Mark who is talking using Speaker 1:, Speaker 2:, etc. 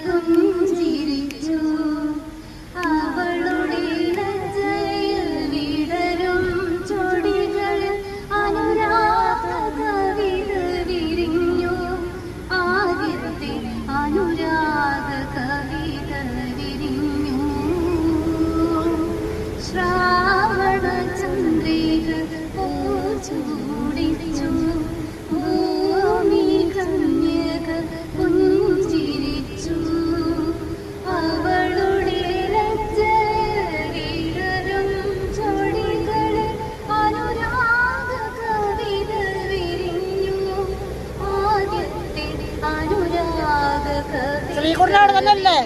Speaker 1: പുഞ്ചിരിച്ചു അവളുടെ ലജ്ജയിൽ വിടരും ചൊടികൾ അനുരാഗ കവിത വിരിഞ്ഞു ആദ്യത്തെ അനുരാഗ കവിത വിരിഞ്ഞു ശ്രാവണ ചന്ദ്രിക ചൂടിച്ചു
Speaker 2: അവിടെ തന്നെ അല്ലേ